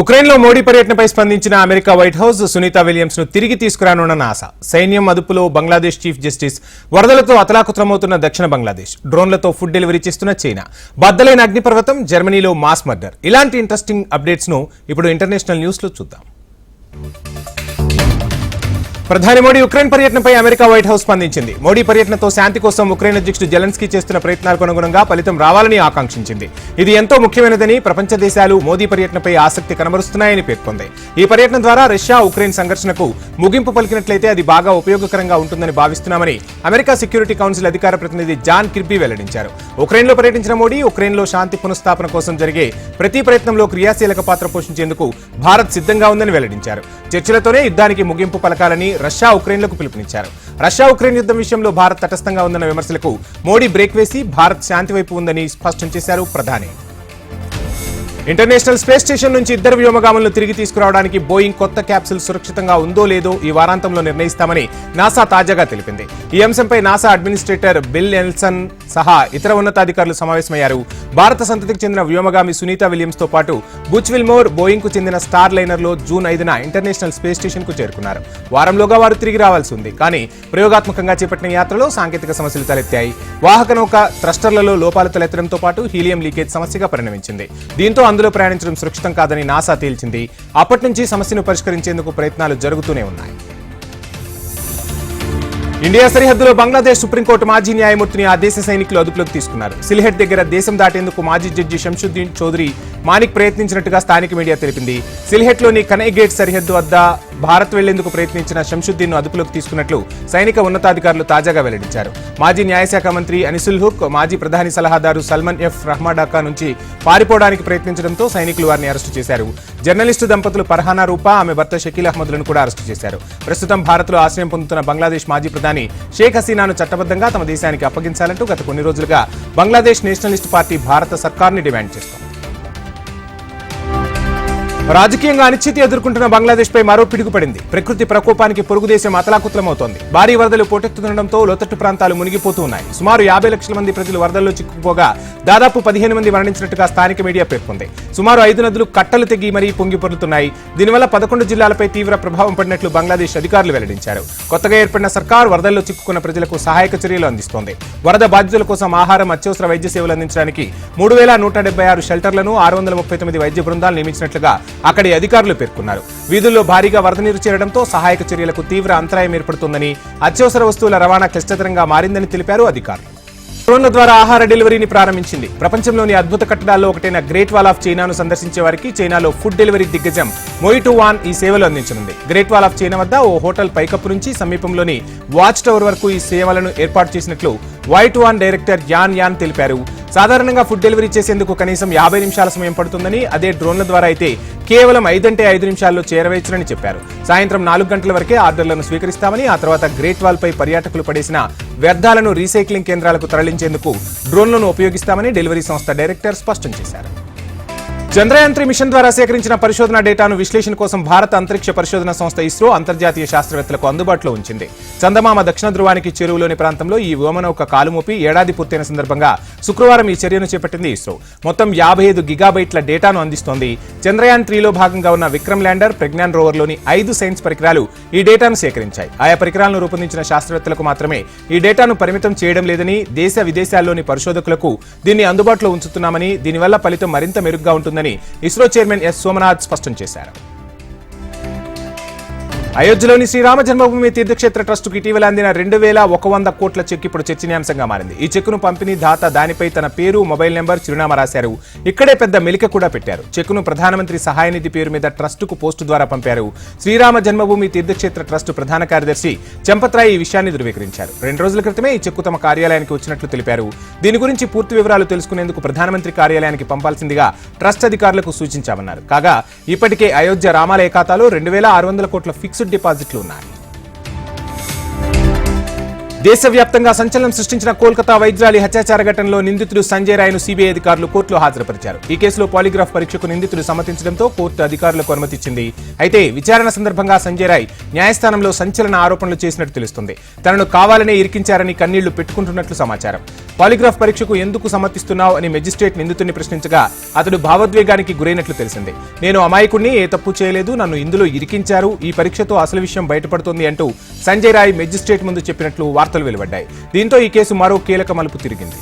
ఉక్రెయిన్లో మోడీ పర్యటనపై స్పందించిన అమెరికా వైట్ హౌస్ సునీత విలియమ్స్ను తిరిగి తీసుకురానున్న నాసా సైన్యం అదుపులో బంగ్లాదేశ్ చీఫ్ జస్టిస్ వరదలతో అతలాకుతలమవుతున్న దక్షిణ బంగ్లాదేశ్ డ్రోన్లతో ఫుడ్ డెలివరీ చేస్తున్న చైనా బద్దలైన అగ్నిపర్వతం జర్మనీలో మాస్ మర్డర్. ఇలాంటి ఇంట్రెస్టింగ్ అప్డేట్స్ను ఇప్పుడు ఇంటర్నేషనల్ న్యూస్లో చూద్దాం. ప్రధాని మోడీ ఉక్రెయిన్ పర్యటనపై అమెరికా వైట్ హౌస్ స్పందించింది. మోడీ పర్యటనతో శాంతి కోసం ఉక్రెయిన్ అధ్యక్షుడు జెలెన్స్కీ చేస్తున్న ప్రయత్నాలకు అనుగుణంగా ఫలితం రావాలని ఆకాంక్షించింది. ఇది ఎంతో ముఖ్యమైనదని ప్రపంచ దేశాలు మోదీ పర్యటనపై ఆసక్తి కనబరుస్తున్నాయని పేర్కొంది. ఈ పర్యటన ద్వారా రష్యా ఉక్రెయిన్ సంఘర్షణకు ముగింపు పలికినట్లయితే అది బాగా ఉపయోగకరంగా ఉంటుందని భావిస్తున్నామని అమెరికా సెక్యూరిటీ కౌన్సిల్ అధికార ప్రతినిధి జాన్ కిర్బీ వెల్లడించారు. ఉక్రెయిన్లో పర్యటించిన మోడీ ఉక్రెయిన్లో శాంతి పునఃస్థాపన కోసం జరిగే ప్రతి ప్రయత్నంలో క్రియాశీలక పాత్ర పోషించేందుకు భారత్ సిద్ధంగా ఉందని వెల్లడించారు. చర్చలతోనే యుద్ధానికి ముగింపు పలకాలని రష్యా ఉక్రెయిన్లకు పిలుపునిచ్చారు. రష్యా ఉక్రెయిన్ యుద్ధం విషయంలో భారత్ తటస్థంగా ఉందన్న విమర్శలకు మోడీ బ్రేక్ వేసి భారత్ శాంతి వైపు ఉందని స్పష్టం చేశారు ప్రధాని. ఇంటర్నేషనల్ స్పేస్ స్టేషన్ నుంచి ఇద్దరు వ్యోమగాములను తిరిగి తీసుకురావడానికి బోయింగ్ కొత్త క్యాప్సుల్ సురక్షితంగా ఉందో లేదో ఈ వారాంతంలో నిర్ణయిస్తామని నాసా తాజాగా తెలిపింది. ఈ అంశంపై నాసా అడ్మినిస్ట్రేటర్ బిల్ ఎల్సన్ సహా ఇతర ఉన్నతాధికారులు సమావేశమయ్యారు. భారత సంతతికి చెందిన వ్యోమగామి సునీత విలియమ్స్తో పాటు బుచ్ విల్మోర్ బోయింగ్కు చెందిన స్టార్ లైనర్లో జూన్ ఐదున ఇంటర్నేషనల్ స్పేస్ స్టేషన్కు చేరుకున్నారు. వారంలోగా వారు తిరిగి రావాల్సి ఉంది. కానీ ప్రయోగాత్మకంగా చేపట్టిన యాత్రలో సాంకేతిక సమస్యలు తలెత్తాయి. వాహక నౌక థ్రస్టర్లలో లోపాలు తలెత్తడంతో పాటు హీలియం లీకేజ్ సమస్యగా పరిణమించింది. దీంతో అందులో ప్రయాణించడం సురక్షితం కాదని నాసా తేల్చింది. అప్పటి నుంచి సమస్యను పరిష్కరించేందుకు ప్రయత్నాలు జరుగుతూనే ఉన్నాయి. ఇండియా సరిహద్దులో బంగ్లాదేశ్ సుప్రీంకోర్టు మాజీ న్యాయమూర్తిని ఆ దేశ సైనికులు అదుపులోకి తీసుకున్నారు. సిల్హెట్ దగ్గర దేశం దాటేందుకు మాజీ జడ్జి శంషుద్దీన్ చౌదరి మానిక్ ప్రయత్నించినట్టుగా స్థానిక మీడియా తెలిపింది. సిల్హెట్లోని కనై గేట్ సరిహద్దు వద్ద భారత్ వెళ్ళేందుకు ప్రయత్నించిన శంషుద్దీన్ను అదుపులోకి తీసుకున్నట్లు సైనిక ఉన్నతాధికారులు తాజాగా వెల్లడించారు. మాజీ న్యాయశాఖ మంత్రి అనిసుల్ హుక్ మాజీ ప్రధాని సలహాదారు సల్మన్ ఎఫ్ రహ్మాడాకా నుంచి పారిపోవడానికి ప్రయత్నించడంతో సైనికులు వారిని అరెస్టు చేశారు. జర్నలిస్టు దంపతులు పర్హానా రూపా ఆమె భర్త షకీల్ అహ్మద్లను కూడా అరెస్టు చేశారు. ప్రస్తుతం భారత్లో ఆశ్రయం పొందుతున్న బంగ్లాదేశ్ మాజీ ప్రధాని షేక్ హసీనాను చట్టబద్ధంగా తమ దేశానికి అప్పగించాలంటూ గత కొన్ని రోజులుగా బంగ్లాదేశ్ నేషనలిస్ట్ పార్టీ భారత సర్కార్ని డిమాండ్ చేస్తోంది. రాజకీయంగా అనిశ్చితి ఎదుర్కొంటున్న బంగ్లాదేశ్ పై మరో పిడుగుపడింది. ప్రకృతి ప్రకోపానికి పొరుగుదేశం అతలాకుతలమవుతోంది భారీ వరదలు పోటెత్తుతుండటంతో లోతట్టు ప్రాంతాలు మునిగిపోతూ ఉన్నాయి. సుమారు యాభై లక్షల మంది ప్రజలు వరదల్లో చిక్కుపోగా దాదాపు పదిహేను మంది మరణించినట్టుగా స్థానిక మీడియా పేర్కొంది. సుమారు ఐదు నదులు కట్టలు తెగి మరీ పొంగి పొరులుతున్నాయి. దీనివల్ల పదకొండు జిల్లాలపై తీవ్ర ప్రభావం పడినట్లు బంగ్లాదేశ్ అధికారులు వెల్లడించారు. కొత్తగా ఏర్పడిన సర్కార్ వరదల్లో చిక్కుకున్న ప్రజలకు సహాయక చర్యలు అందిస్తోంది. వరద బాధితుల కోసం ఆహారం అత్యవసర వైద్య సేవలు అందించడానికి మూడు వేల నూట డెబ్బై ఆరు షెల్టర్లను ఆరు వందల ముప్పై తొమ్మిది వైద్య బృందాలు నియమించినట్లుగా అక్కడి అధికారులు పేర్కొన్నారు. వీధుల్లో భారీగా వరద నీరు చేరడంతో సహాయక చర్యలకు తీవ్ర అంతరాయం ఏర్పడుతుందని అత్యవసర వస్తువుల రవాణా క్లిష్టతరంగా మారిందని తెలిపారు అధికారులు. డ్రోన్ల ద్వారా ఆహార డెలివరీని ప్రారంభించింది. ప్రపంచంలోని అద్భుత కట్టడాల్లో ఒకటైన గ్రేట్ వాల్ ఆఫ్ చైనాను సందర్శించే వారికి చైనాలో ఫుడ్ డెలివరీ దిగ్గజం మొయిటు వాన్ ఈ సేవలు అందించనుంది. గ్రేట్ వాల్ ఆఫ్ చైనా వద్ద ఓ హోటల్ పైకప్పు నుంచి సమీపంలోని వాచ్ టవర్ వరకు ఈ సేవలను ఏర్పాటు చేసినట్లు వైట్ వాన్ డైరెక్టర్ యాన్ యాన్ తెలిపారు. సాధారణంగా ఫుడ్ డెలివరీ చేసేందుకు కనీసం యాభై నిమిషాల సమయం పడుతుందని అదే డ్రోన్ల ద్వారా అయితే కేవలం ఐదంటే ఐదు నిమిషాల్లో చేరవేయచ్చునని చెప్పారు. సాయంత్రం నాలుగు గంటల వరకే ఆర్డర్లను స్వీకరిస్తామని ఆ తర్వాత గ్రేట్ వాల్ పై పర్యాటకులు పడేసిన వ్యర్థాలను రీసైక్లింగ్ కేంద్రాలకు తరలించేందుకు డ్రోన్లను ఉపయోగిస్తామని డెలివరీ సంస్థ డైరెక్టర్ స్పష్టం చేశారు. చంద్రయాన్ త్రీ మిషన్ ద్వారా సేకరించిన పరిశోధన డేటాను విశ్లేషణ కోసం భారత అంతరిక్ష పరిశోధన సంస్థ ఇస్రో అంతర్జాతీయ శాస్త్రవేత్తలకు అందుబాటులో ఉంచింది. చందమామ దక్షిణ ధృవానికి చేరువలోని ప్రాంతంలో ఈ వ్యోమనౌక కాలుమోపి ఏడాది పూర్తయిన సందర్భంగా శుక్రవారం ఈ చర్యను చేపట్టింది ఇస్రో. మొత్తం యాభై ఐదు గిగాబైట్ల డేటాను అందిస్తోంది. చంద్రయాన్ త్రీలో భాగంగా ఉన్న విక్రమ్ ల్యాండర్ ప్రజ్ఞాన్ రోవర్లోని ఐదు సైన్స్ పరికరాలు ఈ డేటాను సేకరించాయి. ఆయా పరికరాలను రూపొందించిన శాస్త్రవేత్తలకు మాత్రమే ఈ డేటాను పరిమితం చేయడం లేదని దేశ విదేశాల్లోని పరిశోధకులకు దీన్ని అందుబాటులో ఉంచుతున్నామని దీనివల్ల ఫలితం మరింత మెరుగ్గా ఉంటుందని ఇస్రో చైర్మన్ ఎస్ సోమనాథ్ స్పష్టం చేశారు. అయోధ్యలోని శ్రీరామ జన్మభూమి తీర్థక్షేత్ర ట్రస్టుకు ఇటీవల అందిన రెండు వేల ఒక వంద కోట్ల చెక్ ఇప్పుడు చర్చనీయాంశంగా మారింది. ఈ చెక్కును పంపిణీ దాత దానిపై తన పేరు మొబైల్ నెంబర్ చిరునామా రాశారు. ఇక్కడే పెద్ద మెలిక కూడా పెట్టారు. చెక్కును ప్రధానమంత్రి సహాయ నిధి పేరు మీద ట్రస్టుకు పోస్టు ద్వారా పంపారు. శ్రీరామ జన్మభూమి తీర్థక్షేత్ర ట్రస్టు ప్రధాన కార్యదర్శి చెంపత్రాయ్ ఈ విషయాన్ని ధృవీకరించారు. రెండు రోజుల క్రితమే ఈ చెక్కు తమ కార్యాలయానికి వచ్చినట్లు తెలిపారు. దీని గురించి పూర్తి వివరాలు తెలుసుకునేందుకు ప్రధానమంత్రి కార్యాలయానికి పంపాల్సిందిగా ట్రస్ట్ అధికారులకు సూచించామన్నారు. కాగా ఇప్పటికే అయోధ్య రామాలయ ఖాతాలో రెండు వేల ఆరు వందల కోట్ల ఫిక్స్ ఫిక్స్డ్ డిపాజిట్లు ఉన్నాయి. దేశవ్యాప్తంగా సంచలనం సృష్టించిన కోల్కతా వైద్యురాలి హత్యాచార ఘటనలో నిందితుడు సంజయ్ రాయ్ను సీబీఐ అధికారులు కోర్టులో హాజరుపరిచారు. ఈ కేసులో పాలిగ్రాఫ్ పరీక్షకు నిందితుడు సమ్మతించడంతో కోర్టు అధికారులకు అనుమతిచ్చింది. అయితే విచారణ సందర్భంగా సంజయ్ రాయ్ న్యాయస్థానంలో సంచలన ఆరోపణలు చేసినట్టు తెలుస్తుంది. తనను కావాలనే ఇరికించారని కన్నీళ్ళు పెట్టుకుంటున్నట్లు సమాచారం. పాలిగ్రాఫ్ పరీక్షకు ఎందుకు సమర్థిస్తున్నావు అని మెజిస్ట్రేట్ నిందితుడిని ప్రశ్నించగా అతడు భావోద్వేగానికి గురైనట్లు తెలిసింది. నేను అమాయకుణ్ణి ఏ తప్పు చేయలేదు నన్ను ఇందులో ఇరికించారు ఈ పరీక్షతో అసలు విషయం బయటపడుతోంది అంటూ సంజయ్ రాయ్ మెజిస్ట్రేట్ ముందు చెప్పినట్లు వార్తలు వెలువడ్డాయి. దీంతో ఈ కేసు మరో కీలక మలుపు తిరిగింది.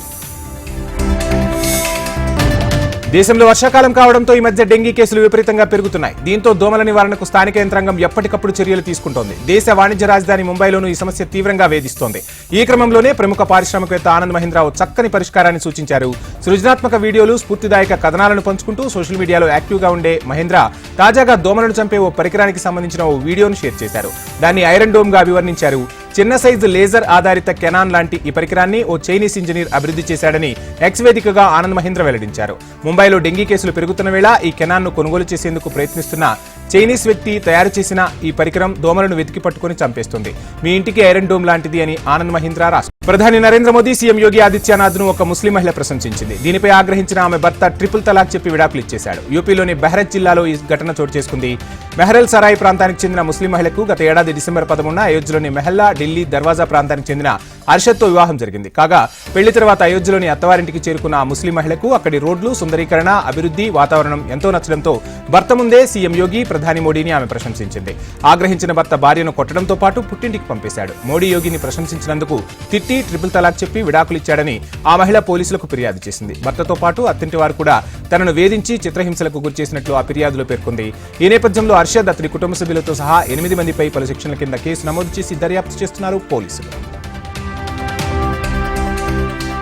దేశంలో వర్షాకాలం కావడంతో ఈ మధ్య డెంగీ కేసులు విపరీతంగా పెరుగుతున్నాయి. దీంతో దోమల నివారణకు స్థానిక యంత్రాంగం ఎప్పటికప్పుడు చర్యలు తీసుకుంటోంది. దేశ వాణిజ్య రాజధాని ముంబైలోనూ ఈ సమస్య తీవ్రంగా వేధిస్తోంది. ఈ క్రమంలోనే ప్రముఖ పారిశ్రామికవేత్త ఆనంద్ మహీంద్రా ఓ చక్కని పరిష్కారాన్ని సూచించారు. సృజనాత్మక వీడియోలు స్ఫూర్తిదాయక కథనాలను పంచుకుంటూ సోషల్ మీడియాలో యాక్టివ్గా ఉండే మహేంద్ర తాజాగా దోమలను చంపే ఓ పరికరానికి సంబంధించిన ఓ వీడియోను షేర్ చేశారు. దాన్ని ఐరన్ డోమ్గా అభివర్ణించారు చిన్న సైజు లేజర్ ఆధారిత కెనాన్ లాంటి ఈ పరికరాన్ని ఓ చైనీస్ ఇంజనీర్ అభివృద్ధి చేశాడని ఎక్స్ వేదికగా ఆనంద్ మహీంద్ర వెల్లడించారు. ముంబైలో డెంగీ కేసులు పెరుగుతున్న వేళ ఈ కెనాన్ను కొనుగోలు చేసేందుకు ప్రయత్నిస్తున్న చైనీస్ వ్యక్తి తయారు చేసిన ఈ పరికరం దోమలను వెతికి పట్టుకుని చంపేస్తుంది. మీ ఇంటికి ఐరన్ డోమ్ లాంటిది అని ఆనంద్ మహీంద్ర రాష్ట్ర ప్రధాని నరేంద్ర మోదీ సీఎం యోగి ఆదిత్యనాథ్ను ఒక ముస్లిం మహిళ ప్రశంసించింది. దీనిపై ఆగ్రహించిన ఆమె భర్త ట్రిపుల్ తలాక్ చెప్పి విడాకులు ఇచ్చేశాడు. యూపీలోని బెహరత్ జిల్లాలో ఈ ఘటన చోటు చేసుకుంది. మెహరల్ సరాయ్ ప్రాంతానికి చెందిన ముస్లిం మహిళకు గత ఏడాది డిసెంబర్ పదమూడున అయోధ్యలోని మెహల్లా ఢిల్లీ దర్వాజా ప్రాంతానికి చెందిన అర్షద్తో వివాహం జరిగింది. కాగా పెళ్ళి తర్వాత అయోధ్యలోని అత్తవారింటికి చేరుకున్న ఆ ముస్లిం మహిళకు అక్కడి రోడ్లు సుందరీకరణ అభివృద్ధి వాతావరణం ఎంతో నచ్చడంతో భర్త ముందే సీఎం యోగి ప్రధాని మోడీని ఆమె ప్రశంసించింది. ఆగ్రహించిన భర్త భార్యను కొట్టడంతో పాటు పుట్టింటికి పంపేశాడు. మోడీ యోగిని ప్రశంసించినందుకు తిట్టి ట్రిపుల్ తలాక్ చెప్పి విడాకులిచ్చాడని ఆ మహిళ పోలీసులకు ఫిర్యాదు చేసింది. భర్తతో పాటు అత్తింటి వారు కూడా తనను వేధించి చిత్రహింసలకు గురిచేసినట్లు ఆ ఫిర్యాదులో పేర్కొంది. ఈ నేపథ్యంలో అర్షద్ అతని కుటుంబ సభ్యులతో సహా ఎనిమిది మందిపై పలు సెక్షన్ల కింద కేసు నమోదు చేసి దర్యాప్తు చేస్తున్నారు పోలీసులు.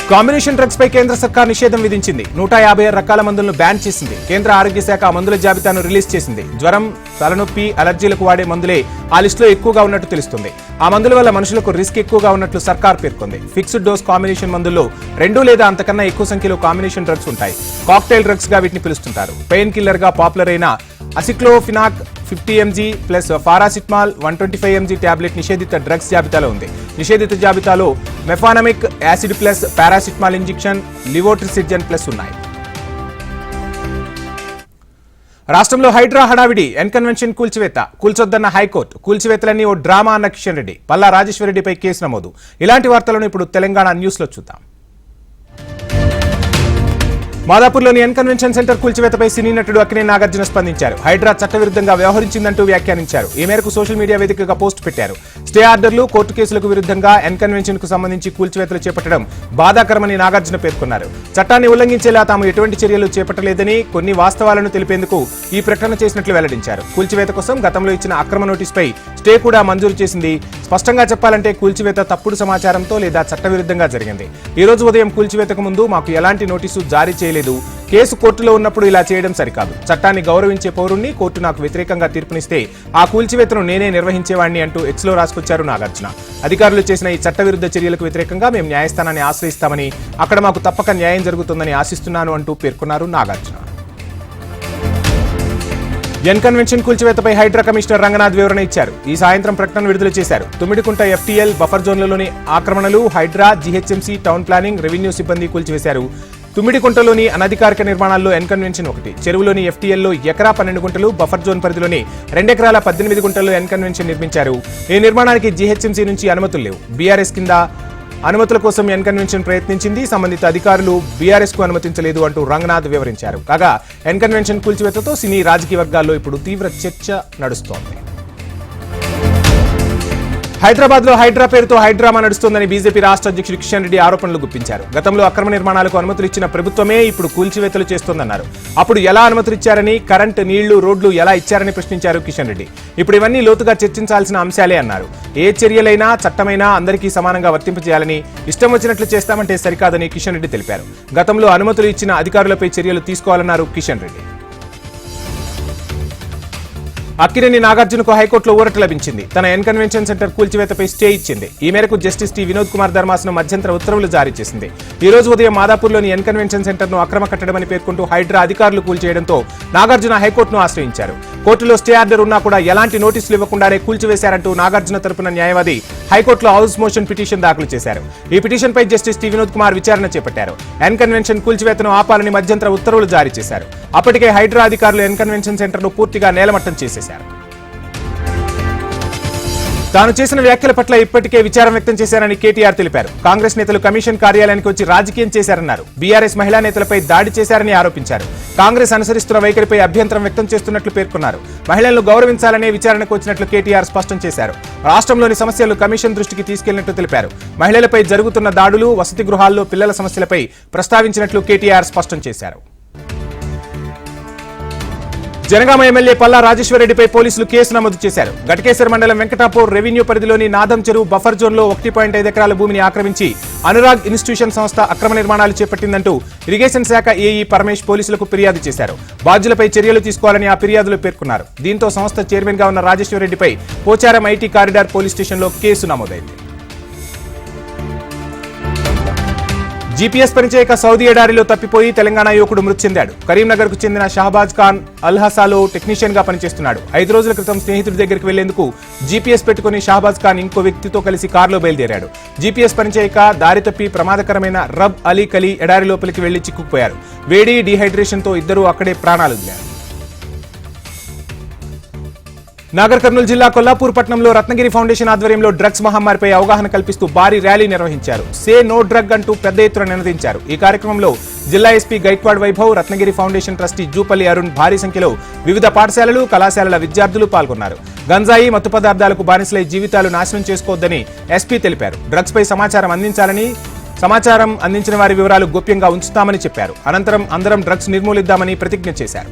కాంబినేషన్ డ్రగ్స్ పై కేంద్ర సర్కార్ నిషేధం విధించింది. నూట యాభై ఆరు రకాల మందులను బ్యాన్ చేసింది. కేంద్ర ఆరోగ్య శాఖ మందుల జాబితాను రిలీజ్ చేసింది. జ్వరం తలనొప్పి అలర్జీలకు వాడే మందులే ఆ లిస్టులో ఎక్కువగా ఉన్నట్టు తెలుస్తుంది. ఆ మందుల వల్ల మనుషులకు రిస్క్ ఎక్కువగా ఉన్నట్లు సర్కార్ పేర్కొంది. ఫిక్స్డ్ డోస్ కాంబినేషన్ మందుల్లో రెండు లేదా అంతకన్నా ఎక్కువ సంఖ్యలో కాంబినేషన్ డ్రగ్స్ ఉంటాయి. కాక్టైల్ డ్రగ్స్గా వీటిని పిలుస్తుంటారు. పెయిన్ కిల్లర్గా పాపులర్ అయిన aceclofenac fifty mg plus paracetamol one twenty five mg tablet నిషేధిత డ్రగ్స్ జాబితాలో ఉంది. నిషేధిత జాబితాలో mefenamic acid plus paracetamol injection levocetirizine plus ఉన్నాయి. రాష్ట్రంలో హైడ్రా హడావిడి ఎన్కన్వెన్షన్ కూల్చివేత కూల్చొద్దన్న హైకోర్టు కూల్చివేతలన్నీ ఓ డ్రామా అన్న కిషన్ రెడ్డి పల్లా రాజేశ్వరరెడ్డిపై కేసు నమోదు. ఇలాంటి వార్తలను ఇప్పుడు తెలంగాణ న్యూస్లో చూద్దాం. మాదాపూర్లోని ఎన్ కన్వెన్షన్ సెంటర్ కూల్చివేతపై సినీ నటుడు అక్కినే నాగార్జున స్పందించారు. హైడ్రా చట్టవిరుద్ధంగా వ్యవహరించిందంటూ వ్యాఖ్యానించారు. ఈ మేరకు సోషల్ మీడియా వేదికగా పోస్ట్ పెట్టారు. స్టే ఆర్డర్లు కోర్టు కేసులకు విరుద్ధంగా ఎన్ కన్వెన్షన్కు సంబంధించి కూల్చివేతలు చేపట్టడం బాధాకరమని నాగార్జున పేర్కొన్నారు. చట్టాన్ని ఉల్లంఘించేలా తాము ఎటువంటి చర్యలు చేపట్టలేదని కొన్ని వాస్తవాలను తెలిపేందుకు ఈ ప్రకటన చేసినట్లు వెల్లడించారు. కూల్చివేత కోసం గతంలో ఇచ్చిన అక్రమ నోటీసుపై స్టే కూడా మంజూరు చేసింది స్పష్టంగా చెప్పాలంటే కూల్చివేత తప్పుడు సమాచారంతో లేదా చట్టవిరుద్ధంగా జరిగింది. ఈ రోజు ఉదయం కూల్చివేతకు ముందు మాకు ఎలాంటి నోటీసు జారీ చేయలేదు. కేసు కోర్టులో ఉన్నప్పుడు ఇలా చేయడం సరికాదు. చట్టాన్ని గౌరవించే పౌరుణ్ణి కోర్టు నాకు వ్యతిరేకంగా తీర్పునిస్తే ఆ కూల్చివేతను నేనే నిర్వహించేవాడిని అంటూ ఎక్స్లో రాసుకొచ్చారు నాగార్జున. అధికారులు చేసిన ఈ చట్టవిరుద్ధ చర్యలకు వ్యతిరేకంగా మేము న్యాయస్థానాన్ని ఆశ్రయిస్తామని అక్కడ మాకు తప్పక న్యాయం జరుగుతుందని ఆశిస్తున్నాను అంటూ పేర్కొన్నారు నాగార్జున. ఎన్ కన్వెన్షన్ కూల్చివేతపై హైడ్రా కమిషనర్ రంగనాథ్ వివరణ ఇచ్చారు. ఈ సాయంత్రం ప్రకటన విడుదల చేశారు. తుమ్మిడికుంట ఎఫ్టీఎల్ బఫర్ జోన్లలోని ఆక్రమణలు HYDRAA GHMC town planning revenue సిబ్బంది కూల్చివేశారు. తుమ్మిడికుంటలోని అనధికారిక నిర్మాణాల్లో ఎన్ కన్వెన్షన్ ఒకటి చెరువులోని ఎఫ్టీఎల్లో ఎకరా పన్నెండు గుంటలు బఫర్ జోన్ పరిధిలోని రెండెకరాల పద్దెనిమిది గుంటల్లో ఎన్ కన్వెన్షన్ నిర్మించారు. ఈ నిర్మాణానికి జీహెచ్ఎంసీ నుంచి అనుమతులు లేవు. బీఆర్ఎస్ కింద అనుమతుల కోసం ఎన్ కన్వెన్షన్ ప్రయత్నించింది. సంబంధిత అధికారులు బీఆర్ఎస్కు అనుమతించలేదు అంటూ రంగనాథ్ వివరించారు. కాగా ఎన్ కన్వెన్షన్ కూల్చివేతతో సినీ రాజకీయ వర్గాల్లో ఇప్పుడు తీవ్ర చర్చ నడుస్తోంది. హైదరాబాద్లో హైడ్రా పేరుతో హైడ్రామా నడుస్తోందని బీజేపీ రాష్ట్ర అధ్యక్షుడు కిషన్ రెడ్డి ఆరోపణలు గుప్పించారు. గతంలో అక్రమ నిర్మాణాలకు అనుమతులు ఇచ్చిన ప్రభుత్వమే ఇప్పుడు కూల్చివేతలు చేస్తోందన్నారు. అప్పుడు ఎలా అనుమతులు ఇచ్చారని కరెంటు నీళ్ళు రోడ్లు ఎలా ఇచ్చారని ప్రశ్నించారు కిషన్ రెడ్డి. ఇప్పుడు ఇవన్నీ లోతుగా చర్చించాల్సిన అంశాలే అన్నారు. ఏ చర్యలైనా చట్టమైనా అందరికీ సమానంగా వర్తింపజేయాలని ఇష్టం వచ్చినట్లు చేస్తామంటే సరికాదని కిషన్ రెడ్డి తెలిపారు. గతంలో అనుమతులు ఇచ్చిన అధికారులపై చర్యలు తీసుకోవాలన్నారు కిషన్ రెడ్డి. అక్కినేని నాగార్జునకు హైకోర్టులో ఊరట లభించింది. తన ఎన్కన్వెన్షన్ సెంటర్ కూల్చివేతపై స్టే ఇచ్చింది. ఈ మేరకు జస్టిస్ టి. వినోద్ కుమార్ ధర్మాసనం మధ్యంతర ఉత్తర్వులు జారీ చేసింది. ఈ రోజు ఉదయం మాదాపూర్లోని ఎన్కన్వెన్షన్ సెంటర్ను సెంటర్ను అక్రమ కట్టడమని పేర్కొంటూ హైడ్రా అధికారులు కూల్చేయడంతో నాగార్జున హైకోర్టును ఆశ్రయించారు. కోర్టులో స్టే ఆర్డర్ ఉన్నా కూడా ఎలాంటి నోటీసులు ఇవ్వకుండానే కూల్చివేశారంటూ నాగార్జున తరపున న్యాయవాది హైకోర్టులో హౌస్ మోషన్ పిటిషన్ దాఖలు చేశారు. ఈ పిటిషన్పై జస్టిస్ టి. వినోద్ కుమార్ విచారణ చేపట్టారు. ఎన్కన్వెన్షన్ కూల్చివేతను ఆపాలని మధ్యంతర ఉత్తర్వులు జారీ చేశారు. అప్పటికే హైడ్రా అధికారులు ఎన్ కన్వెన్షన్ సెంటర్ను పూర్తిగా నేలమట్టం చేశారు చేశారు. తాను చేసిన వ్యాఖ్యల పట్ల ఇప్పటికే విచారం వ్యక్తం చేశారని కేటీఆర్ తెలిపారు. కాంగ్రెస్ నేతలు కమిషన్ కార్యాలయానికి వచ్చి రాజకీయం చేశారన్నారు. బీఆర్ఎస్ మహిళా నేతలపై దాడి చేశారని ఆరోపించారు. కాంగ్రెస్ అనుసరిస్తున్న వైఖరిపై అభ్యంతరం వ్యక్తం చేస్తున్నట్లు పేర్కొన్నారు. మహిళలను గౌరవించాలనే విచారణకు వచ్చినట్లు కేటీఆర్ స్పష్టం చేశారు. రాష్ట్రంలోని సమస్యలు కమిషన్ దృష్టికి తీసుకెళ్ళినట్లు తెలిపారు. మహిళలపై జరుగుతున్న దాడులు వసతి గృహాల్లో పిల్లల సమస్యలపై ప్రస్తావించినట్లు కేటీఆర్ స్పష్టం చేశారు. జనగామ ఎమ్మెల్యే పల్లా రాజేశ్వరరెడ్డిపై పోలీసులు కేసు నమోదు చేశారు. ఘటకేశ్వర మండలం వెంకటాపూర్ రెవెన్యూ పరిధిలోని నాదం చెరువు బఫర్ జోన్లో ఒకటి పాయింట్ ఐదు ఎకరాల భూమిని ఆక్రమించి అనురాగ్ ఇన్స్టిట్యూషన్ సంస్థ అక్రమ నిర్మాణాలు చేపట్టిందంటూ ఇరిగేషన్ శాఖ ఏఈ పరమేష్ పోలీసులకు ఫిర్యాదు చేశారు. బాధ్యులపై చర్యలు తీసుకోవాలని ఆ ఫిర్యాదులో పేర్కొన్నారు. దీంతో సంస్థ చైర్మన్గా ఉన్న రాజేశ్వరరెడ్డిపై పోచారం ఐటీ కారిడార్ పోలీస్ స్టేషన్లో కేసు నమోదైంది. జీపీఎస్ పనిచేయక సౌదీ ఎడారిలో తప్పిపోయి తెలంగాణ యువకుడు మృతి చెందాడు. కరీంనగర్కు చెందిన షహబాజ్ ఖాన్ అల్హసాలో టెక్నీషియన్గా పనిచేస్తున్నాడు. ఐదు రోజుల క్రితం స్నేహితుడి దగ్గరికి వెళ్ళేందుకు జీపీఎస్ పెట్టుకుని షహబాజ్ ఖాన్ ఇంకో వ్యక్తితో కలిసి కారులో బయలుదేరాడు. జీపీఎస్ పనిచేయక దారి తప్పి ప్రమాదకరమైన రబ్ అలీ కలీ ఎడారి లోపలికి వెళ్ళి చిక్కుకుపోయారు. వేడి డీహైడ్రేషన్తో ఇద్దరూ అక్కడే ప్రాణాలు వదిలారు. నాగర్ కర్నూలు జిల్లా కొల్లాపూర్ పట్టణంలో రత్నగిరి ఫౌండేషన్ ఆధ్వర్యంలో డ్రగ్స్ మహమ్మారిపై అవగాహన కల్పిస్తూ భారీ ర్యాలీ నిర్వహించారు. సే నో డ్రగ్ అంటూ పెద్ద ఎత్తున నినదించారు. ఈ కార్యక్రమంలో జిల్లా SP Gaikwad Vaibhav Ratnagiri foundation trustee Jupalli Arun భారీ సంఖ్యలో వివిధ పాఠశాలలు కళాశాలల విద్యార్థులు పాల్గొన్నారు. గంజాయి మత్తు పదార్థాలకు బానిసలై జీవితాలు నాశనం చేసుకోవద్దని ఎస్పీ తెలిపారు. డ్రగ్స్ పై సమాచారం అందించాలని సమాచారం అందించిన వారి వివరాలు గోప్యంగా ఉంచుతామని చెప్పారు. అనంతరం అందరం డ్రగ్స్ నిర్మూలిద్దామని ప్రతిజ్ఞ చేశారు.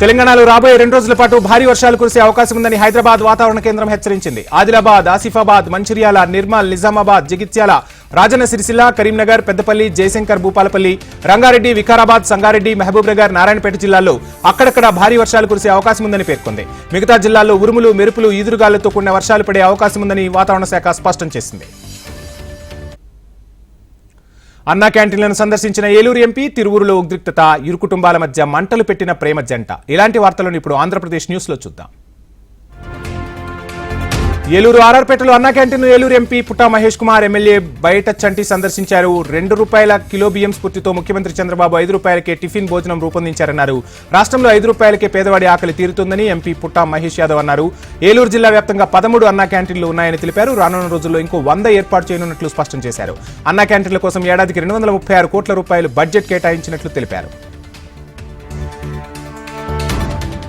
తెలంగాణలో రాబోయే రెండు రోజుల పాటు భారీ వర్షాలు కురిసే అవకాశం ఉందని హైదరాబాద్ వాతావరణ కేంద్రం హెచ్చరించింది. ఆదిలాబాద్ ఆసిఫాబాద్ మంచిర్యాల నిర్మల్ నిజామాబాద్ జగిత్యాల రాజన్న సిరిసిల్ల కరీంనగర్ పెద్దపల్లి జయశంకర్ భూపాలపల్లి రంగారెడ్డి వికారాబాద్ సంగారెడ్డి మహబూబ్ నగర్ నారాయణపేట జిల్లాల్లో అక్కడక్కడ భారీ వర్షాలు కురిసే అవకాశం ఉందని పేర్కొంది. మిగతా జిల్లాల్లో ఉరుములు మెరుపులు ఈదురుగాలతో కూడిన వర్షాలు పడే అవకాశం ఉందని వాతావరణ శాఖ స్పష్టం చేసింది. అన్నా క్యాంటీన్లను సందర్శించిన ఏలూరు ఎంపీ తిరువురులో ఉద్రిక్తత ఇరు కుటుంబాల మధ్య మంటలు పెట్టిన ప్రేమ జంట. ఇలాంటి వార్తలను ఇప్పుడు ఆంధ్రప్రదేశ్ న్యూస్లో చూద్దాం. Eluru ఆర్ఆర్పేటలో Anna canteen Eluru MP Putta Mahesh Kumar MLA బయట చంటి సందర్శించారు. రెండు రూపాయల కిలో బియ్యం స్ఫూర్తితో ముఖ్యమంత్రి చంద్రబాబు ఐదు రూపాయలకే టిఫిన్ భోజనం రూపొందించారన్నారు. రాష్ట్రంలో ఐదు రూపాయలకే పేదవాడి ఆకలి తీరుతుందని ఎంపీ పుట్టా మహేష్ యాదవ్ అన్నారు. ఏలూరు జిల్లా వ్యాప్తంగా పదమూడు అన్నా క్యాంటీన్లు ఉన్నాయని తెలిపారు. రానున్న రోజుల్లో ఇంకో వంద ఏర్పాటు చేయనున్నట్లు స్పష్టం చేశారు. అన్నా క్యాంటీన్ల కోసం ఏడాదికి రెండు వందల ముప్పై ఆరు కోట్ల రూపాయలు బడ్జెట్ కేటాయించినట్లు తెలిపారు.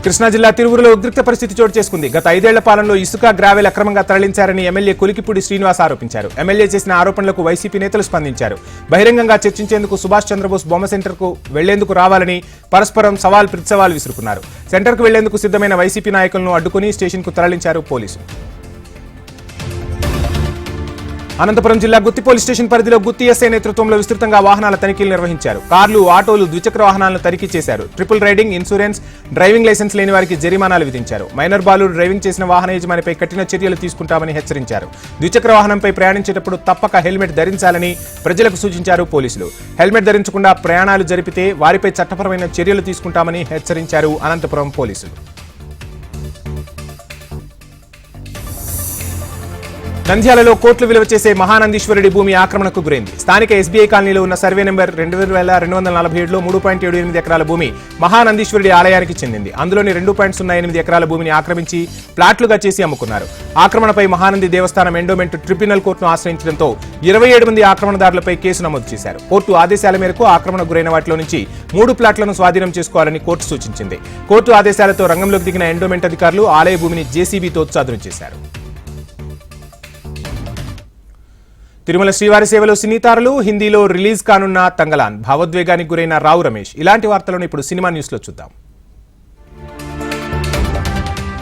కృష్ణా జిల్లా తిరువురులో ఉద్రిక్త పరిస్థితి చోటు చేసుకుంది. గత ఐదేళ్ళ పాలనలో ఇసుక గ్రావెల్ అక్రమంగా తరలించారని ఎమ్మెల్యే కులికిపూడి శ్రీనివాస్ ఆరోపించారు. ఎమ్మెల్యే చేసిన ఆరోపణలకు వైసీపీ నేతలు స్పందించారు. బహిరంగంగా చర్చించేందుకు సుభాష్ చంద్రబోస్ బొమ్మ సెంటర్కు వెళ్ళేందుకు రావాలని పరస్పరం సవాల్ ప్రతిసవాల్ విసురుకున్నారు. సెంటర్కు వెళ్ళేందుకు సిద్ధమైన వైసీపీ నాయకులను అడ్డుకుని స్టేషన్కు తరలించారు పోలీసులు. అనంతపురం జిల్లా గుత్తి పోలీస్ స్టేషన్ పరిధిలో గుత్తి ఎస్ఐ నేతృత్వంలో విస్తృతంగా వాహనాల తనిఖీలు నిర్వహించారు. కార్లు ఆటోలు ద్విచక్ర వాహనాలను తనిఖీ చేశారు. Triple riding insurance driving licence లేని వారికి జరిమానాలు విధించారు. మైనర్ బాలు డ్రైవింగ్ చేసిన వాహన యజమానిపై కఠిన చర్యలు తీసుకుంటామని హెచ్చరించారు. ద్విచక్ర వాహనంపై ప్రయాణించేటప్పుడు తప్పక హెల్మెట్ ధరించాలని ప్రజలకు సూచించారు పోలీసులు. హెల్మెట్ ధరించకుండా ప్రయాణాలు జరిపితే వారిపై చట్టపరమైన చర్యలు తీసుకుంటామని హెచ్చరించారు అనంతపురం పోలీసులు. నంద్యాలలో కోట్లు విలువ చేసే మహానందీశ్వరుడి భూమి ఆక్రమణకు గురైంది. స్థానిక ఎస్బీఐ కాలనీలో ఉన్న సర్వే నెంబర్ రెండు వేల రెండు వందల నలభై ఏడులో మూడు పాయింట్ ఏడు ఎనిమిది ఎకరాల భూమి మహానందీశ్వరుడి ఆలయానికి చెందింది. అందులోని రెండు పాయింట్ సున్నా ఎనిమిది ఎకరాల భూమిని ఆక్రమించి ప్లాట్లుగా చేసి అమ్ముకున్నారు. ఆక్రమణపై మహానంది దేవస్థానం ఎండోమెంట్ ట్రిబ్యునల్ కోర్టును ఆశ్రయించడంతో ఇరవై ఏడు మంది ఆక్రమణదారులపై కేసు నమోదు చేశారు. కోర్టు ఆదేశాల మేరకు ఆక్రమణ గురైన వాటిలో నుంచి మూడు ప్లాట్లను స్వాధీనం చేసుకోవాలని కోర్టు సూచించింది. కోర్టు ఆదేశాలతో రంగంలోకి దిగిన ఎండోమెంట్ అధికారులు ఆలయ భూమిని జేసీబీతో చదును చేశారు. తిరుమల శ్రీవారి సేవలో సినీతారులు హిందీలో రిలీజ్ కానున్న తంగలాన్ భావోద్వేగానికి గురైన రావు రమేష్. ఇలాంటి వార్తలను ఇప్పుడు సినిమా న్యూస్లో చూద్దాం.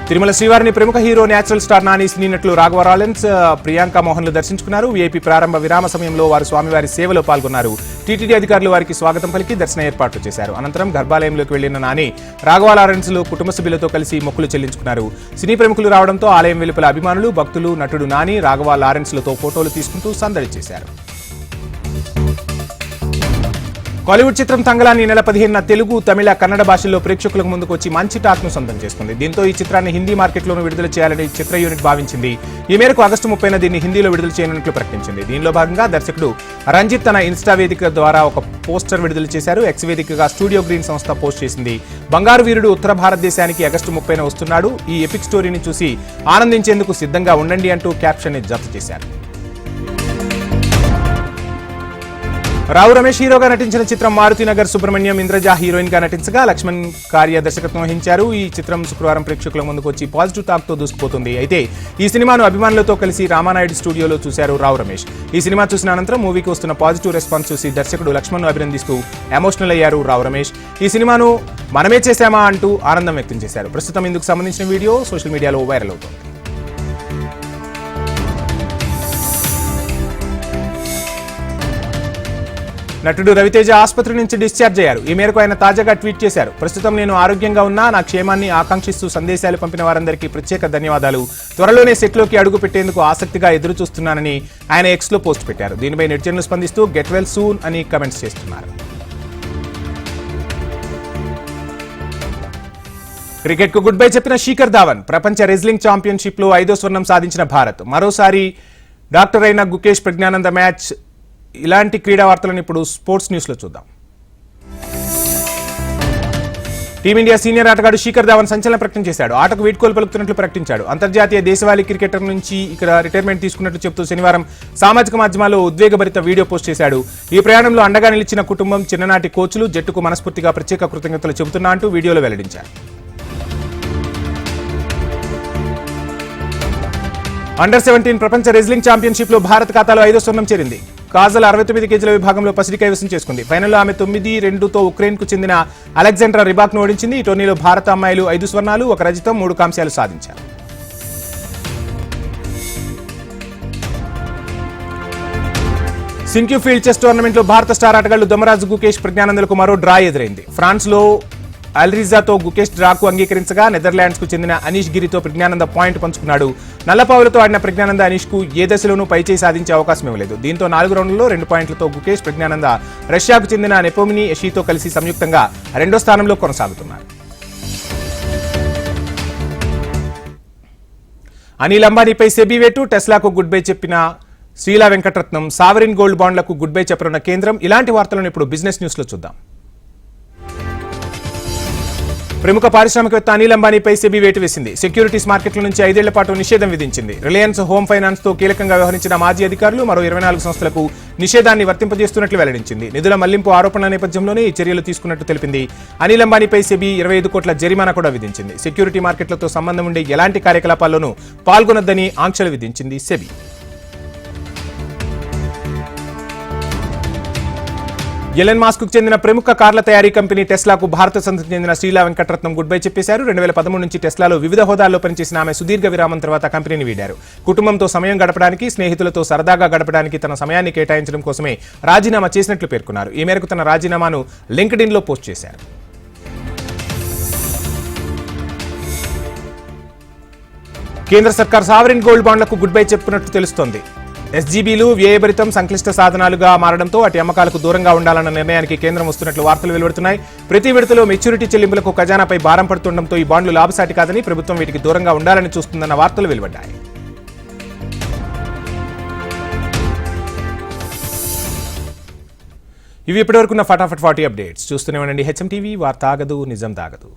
తిరుమల శ్రీవారిని ప్రముఖ hero natural star Nani cine నటులు రాఘవ రాలెన్స్ ప్రియాంక మోహన్లు దర్శించుకున్నారు. వీఐపీ ప్రారంభ విరామ సమయంలో వారు స్వామివారి సేవలో పాల్గొన్నారు. టీటీడీ అధికారులు వారికి స్వాగతం పలికి దర్శన ఏర్పాట్లు చేశారు. అనంతరం గర్భాలయంలోకి వెళ్ళిన నాని రాఘవ లారెన్స్లో కుటుంబ సభ్యులతో కలిసి మొక్కులు చెల్లించుకున్నారు. సినీ ప్రముఖులు రావడంతో ఆలయం వెలుపల అభిమానులు భక్తులు నటుడు నాని రాఘవ లారెన్స్లతో ఫోటోలు తీసుకుంటూ సందడి చేశారు. కాలీవుడ్ చిత్రం తంగలాన్ని ఈ నెల పదిహేనున తెలుగు తమిళ కన్నడ భాషల్లో ప్రేక్షకులకు ముందుకు వచ్చి మంచి టాక్ను సొంతం చేసుకుంది. దీంతో ఈ చిత్రాన్ని హిందీ మార్కెట్లోనూ విడుదల చేయాలని చిత్ర యూనిట్ భావించింది. ఈ మేరకు ఆగస్టు ముప్పైన దీన్ని హిందీలో విడుదల చేయనున్నట్లు ప్రకటించింది. దీనిలో భాగంగా దర్శకుడు రంజిత్ తన ఇన్స్టా వేదిక ద్వారా ఒక పోస్టర్ విడుదల చేశారు. ఎక్స్ వేదికగా స్టూడియో గ్రీన్ సంస్థ పోస్ట్ చేసింది. బంగారు వీరుడు ఉత్తర భారతదేశానికి ఆగస్టు ముప్పైన వస్తున్నాడు. ఈ ఎపిక్ స్టోరీని చూసి ఆనందించేందుకు సిద్ధంగా ఉండండి అంటూ క్యాప్షన్ని జత చేశారు. రావు రమేష్ హీరోగా నటించిన చిత్రం మారుతినగర్ సుబ్రహ్మణ్యం ఇంద్రజా హీరోయిన్గా నటించగా లక్ష్మణ్ కార్య దర్శకత్వం వహించారు. ఈ చిత్రం శుక్రవారం ప్రేక్షకుల ముందుకు వచ్చి పాజిటివ్ టాక్తో దూసుకుపోతుంది. అయితే ఈ సినిమాను అభిమానులతో కలిసి రామానాయుడు స్టూడియోలో చూశారు రావు రమేష్. ఈ సినిమా చూసిన అనంతరం మూవీకి వస్తున్న పాజిటివ్ రెస్పాన్స్ చూసి దర్శకుడు లక్ష్మణ్ అభినందిస్తూ ఎమోషనల్ అయ్యారు రావు రమేష్. ఈ సినిమాను మనమే చేశామా అంటూ ఆనందం వ్యక్తం చేశారు. ప్రస్తుతం ఇందుకు సంబంధించిన వీడియో సోషల్ మీడియాలో వైరల్ అవుతోంది. నటుడు రవితేజ ఆసుపత్రి నుంచి డిశ్చార్జ్ అయ్యారు. ఈ మేరకు ఆయన తాజాగా ట్వీట్ చేశారు. ప్రస్తుతం నేను ఆరోగ్యంగా ఉన్నా నా క్షేమాన్ని ఆకాంక్షిస్తూ సందేశాలు పంపిన వారందరికీ ప్రత్యేక ధన్యవాదాలు. త్వరలోనే సెట్లోకి అడుగు పెట్టేందుకు ఆసక్తిగా ఎదురు చూస్తున్నానని ఆయన ఎక్స్లో పోస్ట్ పెట్టారు. దీనిపై నెటిజన్లు స్పందిస్తూ గెట్ వెల్ సూన్ అని కమెంట్స్ చేస్తున్నారు. క్రికెట్కు గుడ్ బై చెప్పిన శీఖర్ ధావన్ ప్రపంచ రెజ్లింగ్ ఛాంపియన్షిప్లో ఐదో స్వర్ణం సాధించిన భారత్. మరోసారి డాక్టర్ అయిన గుకేష్ ప్రజ్ఞానంద మ్యాచ్ ఇలాంటి క్రీడా వార్తలను ఇప్పుడు స్పోర్ట్స్ న్యూస్లో చూద్దాం. టీమిండియా సీనియర్ ఆటగాడు శిఖర్ ధావన్ సంచలన ప్రకటన చేశాడు. ఆటకు వీడ్కోలు పలుకుతున్నట్లు ప్రకటించాడు. అంతర్జాతీయ దేశవాళీ క్రికెటర్ నుంచి ఇక్కడ రిటైర్మెంట్ తీసుకున్నట్లు చెబుతూ శనివారం సామాజిక మాధ్యమాల్లో ఉద్వేగభరిత వీడియో పోస్ట్ చేశాడు. ఈ ప్రయాణంలో అండగా నిలిచిన కుటుంబం చిన్ననాటి కోచ్లు జట్టుకు మనస్ఫూర్తిగా ప్రత్యేక కృతజ్ఞతలు చెబుతున్నా అంటూ వీడియోలో వెల్లడించారు. అండర్ సెవెంటీన్ ప్రపంచ రెజ్లింగ్ ఛాంపియన్షిప్లో భారత్ ఖాతాలో ఐదో స్వర్ణం చేరింది. కాజల్ అరవై తొమ్మిది కేజీల విభాగంలో పసిడి కైవసం చేసుకుంది. ఫైనల్లో ఆమె తొమ్మిది రెండుతో ఉక్రెయిన్కు చెందిన అలెగ్జాండ్రా రిబాక్ను ఓడించింది. ఈ టోర్నీలో భారత అమ్మాయిలు ఐదు స్వర్ణాలు ఒక రజతం మూడు కాంస్యాలు సాధించారు. సింక్యూ ఫీల్డ్ చెస్ టోర్నమెంట్లో భారత స్టార్ ఆటగాళ్ళు దొమరాజు గుకేష్ ప్రజ్ఞానందలకు మరో డ్రా ఎదురైంది. ఫ్రాన్స్లో అల్రిజాతో గుకేష్ డ్రాకు అంగీకరించగా నెదర్లాండ్స్కు చెందిన అనీష్ గిరితో ప్రజ్ఞానంద పాయింట్ పంచుకున్నాడు. నల్లపావులతో ఆడిన ప్రజ్ఞానంద అనీష్కు ఏ దశలోనూ పైచేయి సాధించే అవకాశం ఇవ్వలేదు దీంతో నాలుగు రౌండ్లలో రెండు పాయింట్లతో గుకేష్ ప్రజ్ఞానంద రష్యాకు చెందిన నెపోమిని యషీతో కలిసి సంయుక్తంగా రెండో స్థానంలో కొనసాగుతున్నారు. అనిల్ అంబానీపై సెబీ వేటు టెస్లాకు గుడ్ బై చెప్పిన శ్రీలా వెంకటరత్నం సావరిన్ గోల్డ్ బాండ్లకు గుడ్ బై చెప్పనున్న కేంద్రం. ఇలాంటి వార్తలను ఇప్పుడు బిజినెస్ న్యూస్లో చూద్దాం. ప్రముఖ పారిశ్రామికవేత్త అనిల్ అంబానీపై సెబీ వేటు వేసింది. సెక్యూరిటీస్ మార్కెట్ల నుంచి ఐదేళ్ళ పాటు నిషేధం విధించింది. రిలయన్స్ హోమ్ ఫైనాన్స్తో కీలకంగా వ్యవహరించిన మాజీ అధికారులు మరో ఇరవై నాలుగు సంస్థలకు నిషేధాన్ని వర్తింపజేస్తున్నట్లు వెల్లడించింది. నిధుల మళ్ళింపు ఆరోపణల నేపథ్యంలోనే ఈ చర్యలు తీసుకున్నట్టు తెలిపింది. అనిల్ అంబానీపై సెబీ ఇరవై ఐదు కోట్ల జరిమానా కూడా విధించింది. సెక్యూరిటీ మార్కెట్లతో సంబంధం ఉండే ఎలాంటి కార్యకలాపాల్లోనూ పాల్గొనొద్దని ఆంక్షలు విధించింది సెబీ. ఎలన్ మాస్క్కు చెందిన ప్రముఖ కార్ల తయారీ కంపెనీ టెస్లాకు భారత సంస్థకు చెందిన శ్రీలా వెంకటరత్నం గుడ్ బై చెప్పేశారు. రెండు వేల పదమూడు నుంచి టెస్లాలో వివిధ హోదాల్లో పనిచేసిన ఆమె సుదీర్ఘ విరామం తర్వాత కంపెనీని వీడారు. కుటుంబంతో సమయం గడపడానికి స్నేహితులతో సరదాగా గడపడానికి తన సమయాన్ని కేటాయించడం కోసమే రాజీనామా చేసినట్లు పేర్కొన్నారు. ఈ మేరకు తన రాజీనామాను లింక్డ్లో పోస్ట్ చేశారు. కేంద్ర సర్కార్ సావరిన్ గోల్డ్ బాండ్లకు గుడ్ బై చెప్పినట్లు తెలుస్తోంది. ఎస్జీబీలు వ్యయభరితం సంక్లిష్ట సాధనాలుగా మారడంతో అటు అమ్మకాలకు దూరంగా ఉండాలన్న నిర్ణయానికి కేంద్రం వస్తున్నట్లు వార్తలు వెలువడుతున్నాయి. ప్రతి విడతలో మెచ్యూరిటీ చెల్లింపులకు ఖజానాపై భారం పడుతుండటంతో ఈ బాండ్లు లాభసాటి కాదని ప్రభుత్వం వీటికి దూరంగా ఉండాలని చూస్తుందన్న వార్తలు వెలువడ్డాయి. ఇవి ఇప్పటివరకున్న ఫటాఫట్ ఫార్టీ అప్డేట్స్. చూస్తూనే ఉండండి. హెచ్ఎం టీవీ వార్త ఆగదు నిజం దాగదు.